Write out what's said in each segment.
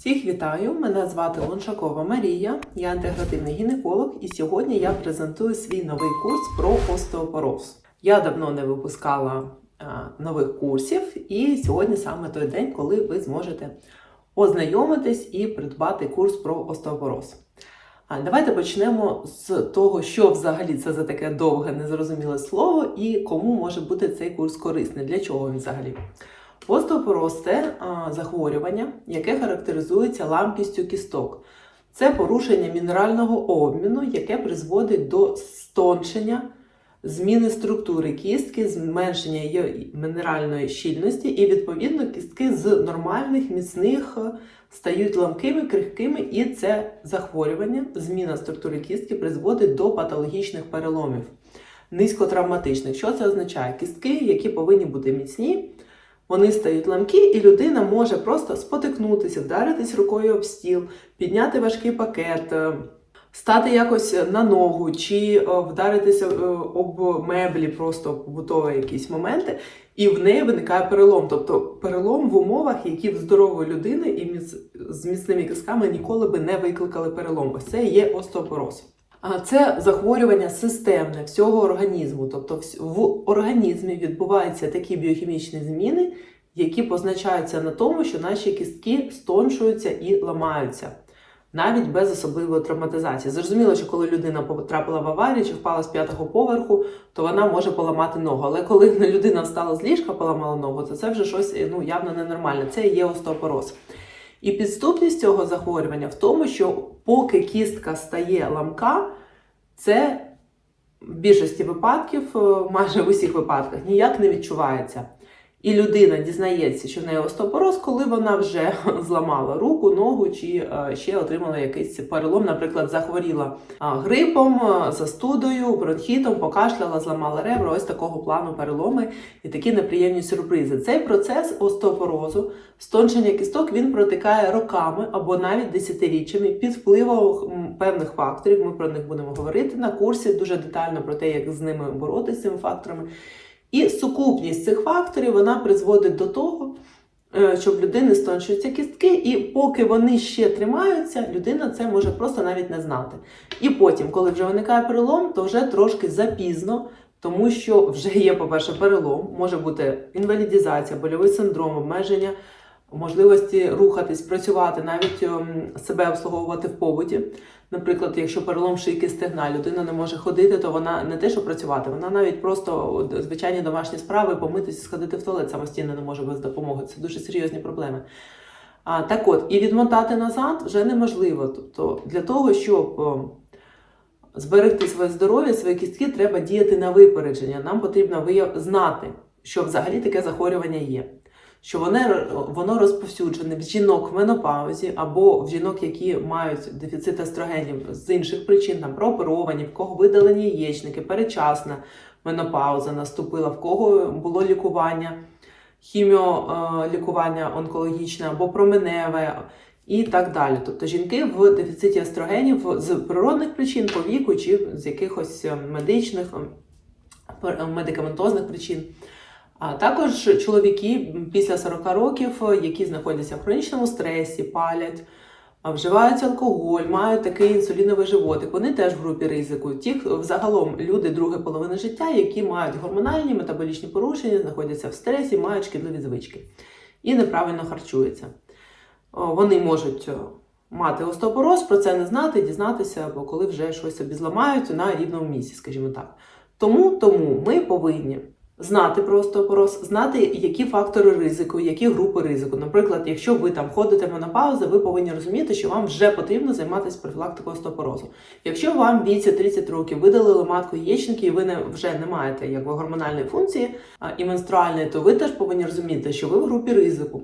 Всіх вітаю! Мене звати Лоншакова Марія, я інтегративний гінеколог, і сьогодні я презентую свій новий курс про остеопороз. Я давно не випускала а, нових курсів, і сьогодні саме той день, коли ви зможете ознайомитись і придбати курс про остеопороз. Давайте почнемо з того, що взагалі це за таке довге незрозуміле слово і кому може бути цей курс корисний, для чого він взагалі. Остеопороз це захворювання, яке характеризується ламкістю кісток. Це порушення мінерального обміну, яке призводить до стончення, зміни структури кістки, зменшення її мінеральної щільності, і, відповідно, кістки з нормальних, міцних е, стають ламкими, крихкими, і це захворювання, зміна структури кістки призводить до патологічних переломів, низькотравматичних. Що це означає? Кістки, які повинні бути міцні. Вони стають ламкі, і людина може просто спотикнутися, вдаритись рукою об стіл, підняти важкий пакет, е, стати якось на ногу, чи е, вдаритися е, об меблі, просто побутові якісь моменти, і в неї виникає перелом. Тобто перелом в умовах, які в здорової людини і з міцними кістками ніколи би не викликали перелом. Ось це є остеопороз. Це захворювання системне всього організму. Тобто в організмі відбуваються такі біохімічні зміни, які позначаються на тому, що наші кістки стоншуються і ламаються. Навіть без особливої травматизації. Зрозуміло, що коли людина потрапила в аварію чи впала з п'ятого поверху, то вона може поламати ногу. Але коли людина встала з ліжка, поламала ногу, то це вже щось ну, явно ненормальне. Це є остеопороз. І підступність цього захворювання в тому, що поки кістка стає ламка, це в більшості випадків, е, майже в усіх випадках, ніяк не відчувається. І людина дізнається, що в неї остеопороз, коли вона вже зламала руку, ногу чи е, ще отримала якийсь перелом, наприклад, захворіла грипом, е, застудою, бронхітом, покашляла, зламала ребра, ось такого плану переломи і такі неприємні сюрпризи. Цей процес остеопорозу, стончення кісток, він протикає роками або навіть десятиріччями під впливом певних факторів. Ми про них будемо говорити на курсі дуже детально про те, як з ними боротися з цими факторами. І сукупність цих факторів вона призводить до того, щоб що в людини стончуються кістки, і поки вони ще тримаються, людина це може просто навіть не знати. І потім, коли вже виникає перелом, то вже трошки запізно, тому що вже є, по-перше, перелом, може бути інвалідізація, больовий синдром, обмеження можливості рухатись, працювати, навіть ем, себе обслуговувати в побуті. Наприклад, якщо перелом шийки стегна, людина не може ходити, то вона не те, що працювати, вона навіть просто звичайні домашні справи, помитися, сходити в туалет самостійно не може без допомоги. Це дуже серйозні проблеми. А, так от, і відмотати назад вже неможливо. Тобто, для того, щоб зберегти своє здоров'я, свої кістки, треба діяти на випередження. Нам потрібно знати, що взагалі таке захворювання є що воно, воно розповсюджене в жінок в менопаузі або в жінок, які мають дефіцит естрогенів з інших причин, там прооперовані, в кого видалені яєчники, передчасна менопауза наступила, в кого було лікування, хіміолікування онкологічне або променеве. І так далі. Тобто жінки в дефіциті естрогенів з природних причин по віку чи з якихось медичних медикаментозних причин. А також чоловіки після 40 років, які знаходяться в хронічному стресі, палять, вживають алкоголь, мають такий інсуліновий животик. Вони теж в групі ризику. Ті, взагалом, люди другої половини життя, які мають гормональні метаболічні порушення, знаходяться в стресі, мають шкідливі звички і неправильно харчуються. Вони можуть мати остеопороз, про це не знати, дізнатися, або коли вже щось собі зламають на рівному місці, скажімо так. Тому, тому ми повинні знати про остеопороз, знати, які фактори ризику, які групи ризику. Наприклад, якщо ви там ходите в менопаузу, ви повинні розуміти, що вам вже потрібно займатися профілактикою остеопорозу. Якщо вам віці 30 років видалили матку яєчники, і ви не, вже не маєте якби, гормональної функції а, і менструальної, то ви теж повинні розуміти, що ви в групі ризику.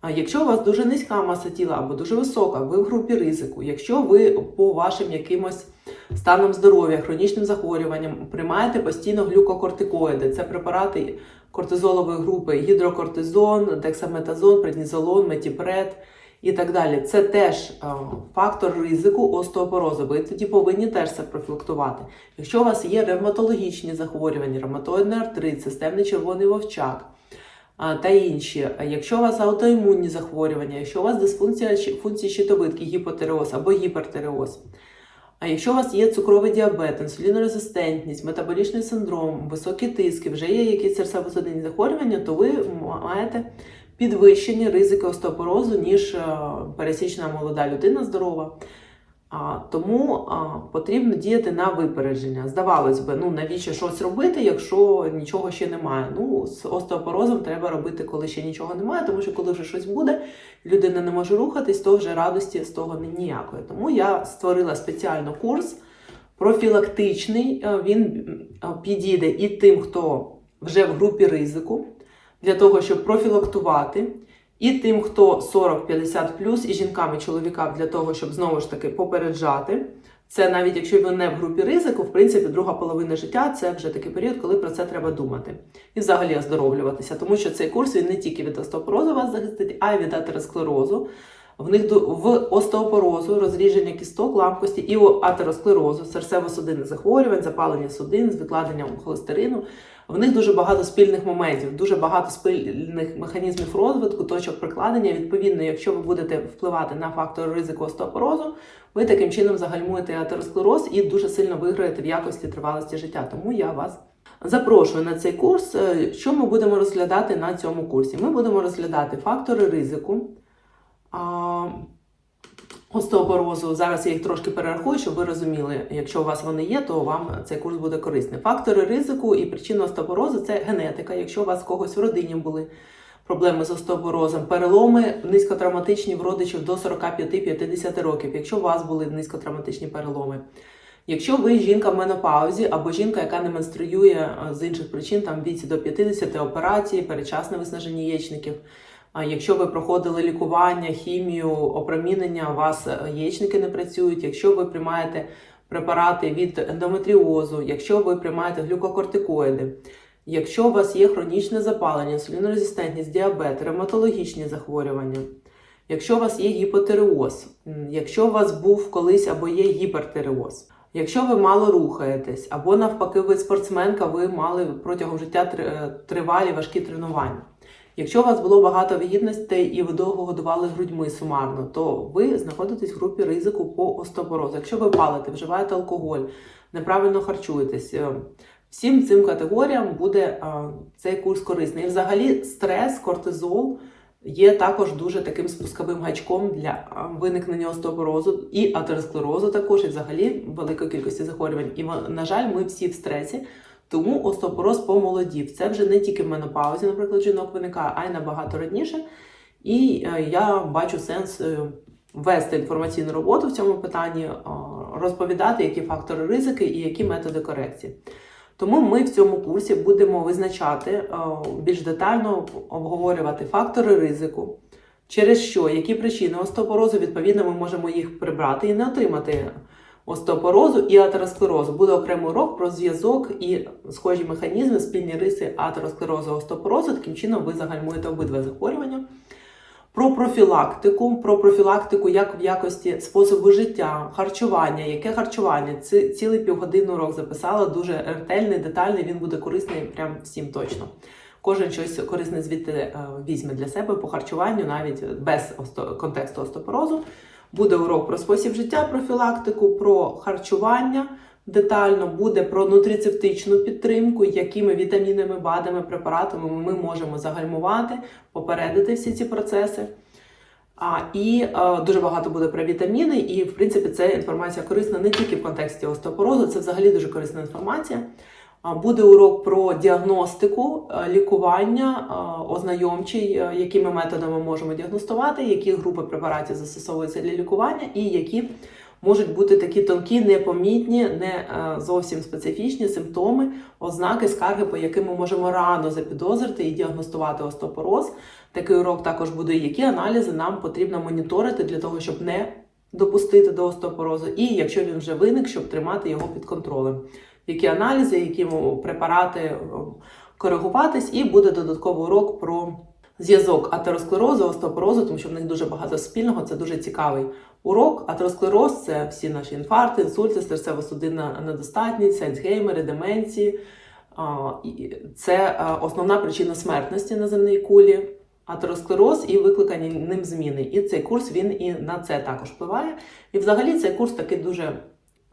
А якщо у вас дуже низька маса тіла або дуже висока, ви в групі ризику. Якщо ви по вашим якимось станом здоров'я, хронічним захворюванням приймаєте постійно глюкокортикоїди, це препарати кортизолової групи, гідрокортизон, дексаметазон, преднізолон, метіпред і так далі. Це теж е, фактор ризику остеопорозу. Ви тоді повинні теж це профілактувати. Якщо у вас є ревматологічні захворювання, ревматоїдний артрит, системний червоний вовчак. та інші. Якщо у вас аутоімунні захворювання, якщо у вас дисфункція функції щитовидки, гіпотереоз або гіпертереоз, а якщо у вас є цукровий діабет, інсулінорезистентність, метаболічний синдром, високі тиски, вже є якісь серцево-судинні захворювання, то ви маєте підвищені ризики остеопорозу, ніж е, пересічна молода людина здорова. А, тому потрібно діяти на випередження. Здавалось би, ну навіщо щось робити, якщо нічого ще немає. Ну, з остеопорозом треба робити, коли ще нічого немає, тому що коли вже щось буде, людина не може рухатись, то вже радості з того ні- ніякої. Тому я створила спеціально курс профілактичний. Е, Він е, підійде і тим, хто вже в групі ризику, для того, щоб профілактувати. І тим, хто 40-50 і жінкам і чоловікам для того, щоб знову ж таки попереджати. Це навіть якщо ви не в групі ризику, в принципі, друга половина життя це вже такий період, коли про це треба думати. І взагалі оздоровлюватися, тому що цей курс він не тільки від остеопорозу вас захистить, а й від атеросклерозу. В них до- в остеопорозу, розріження кісток, ламкості і атеросклерозу, серцево-судинних захворювань, запалення судин з відкладенням холестерину. В них дуже багато спільних моментів, дуже багато спільних механізмів розвитку, точок прикладення. Відповідно, якщо ви будете впливати на фактор ризику остеопорозу, ви таким чином загальмуєте атеросклероз і дуже сильно виграєте в якості тривалості життя. Тому я вас запрошую на цей курс. Е, Що ми будемо розглядати на цьому курсі? Ми будемо розглядати фактори ризику. Остеопорозу, зараз я їх трошки перерахую, щоб ви розуміли, якщо у вас вони є, то вам цей курс буде корисний. Фактори ризику і причина остеопорозу це генетика. Якщо у вас когось в родині були проблеми з остеопорозом, переломи низькотравматичні в родичів до 45-50 років, якщо у вас були низькотравматичні переломи. Якщо ви жінка в менопаузі або жінка, яка не менструює з інших причин, там віці до 50 операцій, передчасне виснаження яєчників. Якщо ви проходили лікування, хімію, опромінення, у вас е, яєчники не працюють, якщо ви приймаєте препарати від ендометріозу, якщо ви приймаєте глюкокортикоїди, якщо у вас є хронічне запалення, інсулінорезистентність, діабет, ревматологічні захворювання, якщо у вас є гіпотереоз, якщо у вас був колись або є гіпертереоз, якщо ви мало рухаєтесь, або навпаки, ви спортсменка, ви мали протягом життя е, тривалі важкі тренування. Якщо у вас було багато вагітностей і ви довго годували грудьми сумарно, то ви знаходитесь в групі ризику по остеопорозу. Якщо ви палите, вживаєте алкоголь, неправильно харчуєтесь, е, всім цим категоріям буде е, цей курс корисний. І взагалі стрес, кортизол є також дуже таким спусковим гачком для е, виникнення остеопорозу і атеросклерозу також, і взагалі великої кількості захворювань. І на жаль, ми всі в стресі. Тому остеопороз помолодів. Це вже не тільки в менопаузі, наприклад, жінок виникає, а й набагато раніше. І е, я бачу сенс е, вести інформаційну роботу в цьому питанні, е, розповідати, які фактори ризики і які методи корекції. Тому ми в цьому курсі будемо визначати більш детально обговорювати фактори ризику, через що, які причини остеопорозу, відповідно, ми можемо їх прибрати і не отримати остеопорозу і атеросклерозу. Буде окремий урок про зв'язок і схожі механізми, спільні риси атеросклерозу остеопорозу. Таким чином ви загальмуєте обидва захворювання. Про профілактику, про профілактику як в якості способу життя, харчування, яке харчування. Це цілий півгодинний урок записала, дуже ретельний, детальний, він буде корисний прям всім точно. Кожен щось корисне звідти е, візьме для себе по харчуванню, навіть без контексту остеопорозу. Буде урок про спосіб життя, профілактику, про харчування детально, буде про нутрицептичну підтримку, якими вітамінами, БАДами, препаратами ми можемо загальмувати, попередити всі ці процеси. А, і е, дуже багато буде про вітаміни, і в принципі це інформація корисна не тільки в контексті остеопорозу, це взагалі дуже корисна інформація. Буде урок про діагностику, е, лікування, е, ознайомчий, е, якими методами можемо діагностувати, які групи препаратів застосовуються для лікування, і які можуть бути такі тонкі, непомітні, не зовсім специфічні симптоми, ознаки, скарги, по яким ми можемо рано запідозрити і діагностувати остеопороз. Такий урок також буде, які аналізи нам потрібно моніторити для того, щоб не допустити до остеопорозу, і якщо він вже виник, щоб тримати його під контролем. Які аналізи, які препарати коригуватись, і буде додатковий урок про зв'язок атеросклерозу, остеопорозу, тому що в них дуже багато спільного, це дуже цікавий урок. Атеросклероз це всі наші інфаркти, інсульти, серцево-судинна недостатність, альцгеймери, деменції, Це е, основна причина смертності на земній кулі, атеросклероз і викликані ним зміни. І цей курс він і на це також впливає. І взагалі цей курс такий дуже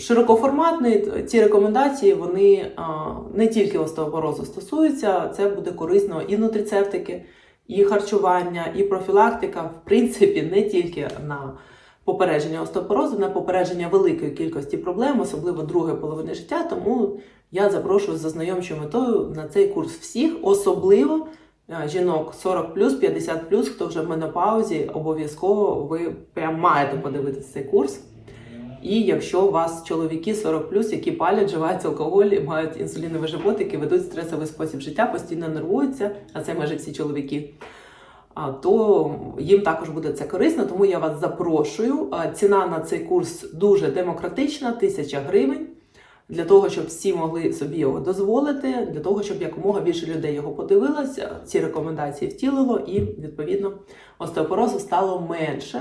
широкоформатний. Ці рекомендації вони не тільки остеопорозу стосуються, це буде корисно і нутрицептики, і харчування, і профілактика, в принципі, не тільки на попередження остеопорозу, на попередження великої кількості проблем, особливо другої половини життя. Тому я запрошую за знайомчою метою на цей курс всіх, особливо жінок 40 50 хто вже в менопаузі, обов'язково ви прям маєте подивитися цей курс. І якщо у вас чоловіки 40 які палять, вживають алкоголь, мають інсулінові животики, ведуть стресовий спосіб життя, постійно нервуються, а це майже всі чоловіки. То їм також буде це корисно, тому я вас запрошую. Ціна на цей курс дуже демократична, 1000 гривень. Для того, щоб всі могли собі його дозволити, для того, щоб якомога більше людей його подивилося, ці рекомендації втілило, і відповідно остеопорозу стало менше.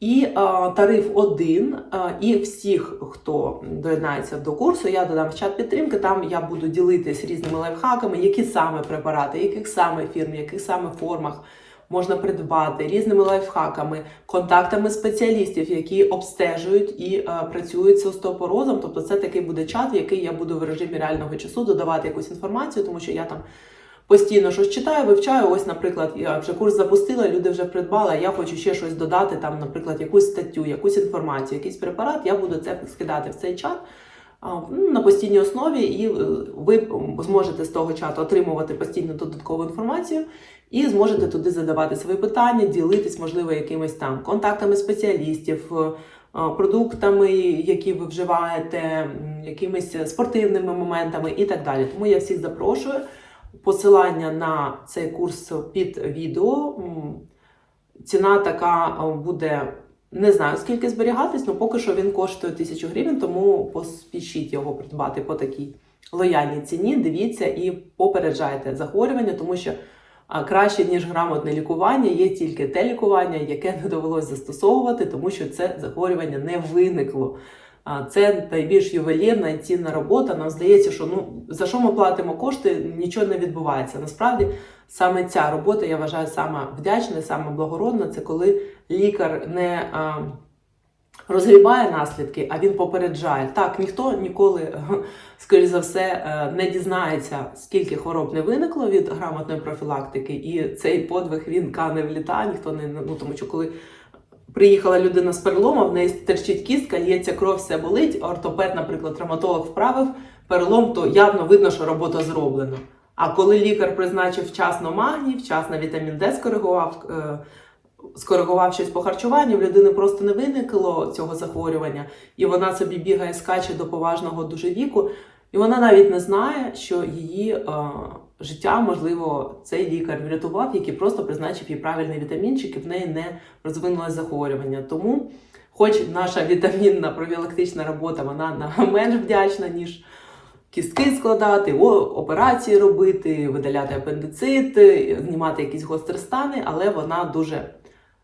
І а, тариф один. А, і всіх, хто доєднається до курсу, я додам в чат підтримки. Там я буду ділитись різними лайфхаками, які саме препарати, яких саме фірм, яких саме формах можна придбати, різними лайфхаками, контактами спеціалістів, які обстежують і а, працюють з остеопорозом. Тобто, це такий буде чат, в який я буду в режимі реального часу додавати якусь інформацію, тому що я там. Постійно щось читаю, вивчаю. Ось, наприклад, я вже курс запустила, люди вже придбали. Я хочу ще щось додати, там, наприклад, якусь статтю, якусь інформацію, якийсь препарат. Я буду це скидати в цей чат ну, на постійній основі, і е, ви зможете з того чату отримувати постійно додаткову інформацію і зможете туди задавати свої питання, ділитись, можливо, якимись там контактами спеціалістів. е, Продуктами, які ви вживаєте, якимись спортивними моментами і так далі. Тому я всіх запрошую. Посилання на цей курс під відео. Ціна така е, буде, не знаю скільки зберігатись, але поки що він коштує 1000 гривень, тому поспішіть його придбати по такій лояльній ціні. Дивіться і попереджайте захворювання, тому що краще, ніж грамотне лікування, є тільки те лікування, яке не довелось застосовувати, тому що це захворювання не виникло. Це найбільш ювелірна і цінна робота. Нам здається, що ну за що ми платимо кошти, нічого не відбувається. Насправді саме ця робота я вважаю саме вдячна, саме благородна. Це коли лікар не а, розгрібає наслідки, а він попереджає. Так, ніхто ніколи, скоріш за все, е, не дізнається, скільки хвороб не виникло від грамотної профілактики, і цей подвиг він кане в літа. Ніхто не ну тому, що коли. Приїхала людина з переломом, в неї терчить кістка, лється кров, все болить. Ортопед, наприклад, травматолог вправив перелом, то явно видно, що робота зроблена. А коли лікар призначив вчасно магній, вчасно вітамін Д скоригував, е, скоригував щось по харчуванню, в людини просто не виникло цього захворювання, і вона собі бігає, скаче до поважного дуже віку, і вона навіть не знає, що її е, життя, можливо, цей лікар врятував, який просто призначив їй правильний вітамінчик, і в неї не розвинулося захворювання. Тому, хоч наша вітамінна профілактична робота, вона на- менш вдячна, ніж кістки складати, операції робити, видаляти апендицит, знімати якісь гострі стани, але вона дуже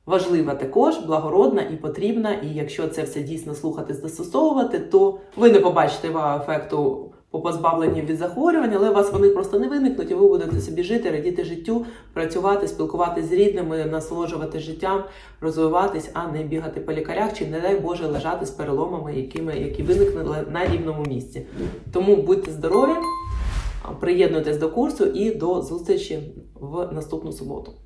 важлива також, благородна і потрібна. І якщо це все дійсно слухати, застосовувати, то ви не побачите вау-ефекту по позбавленню від захворювань, але у вас вони просто не виникнуть, і ви будете собі жити, радіти життю, працювати, спілкуватися з рідними, насолоджувати життям, розвиватись, а не бігати по лікарях, чи не дай Боже лежати з переломами, якими які виникнули на рівному місці. Тому будьте здорові, приєднуйтесь до курсу і до зустрічі в наступну суботу.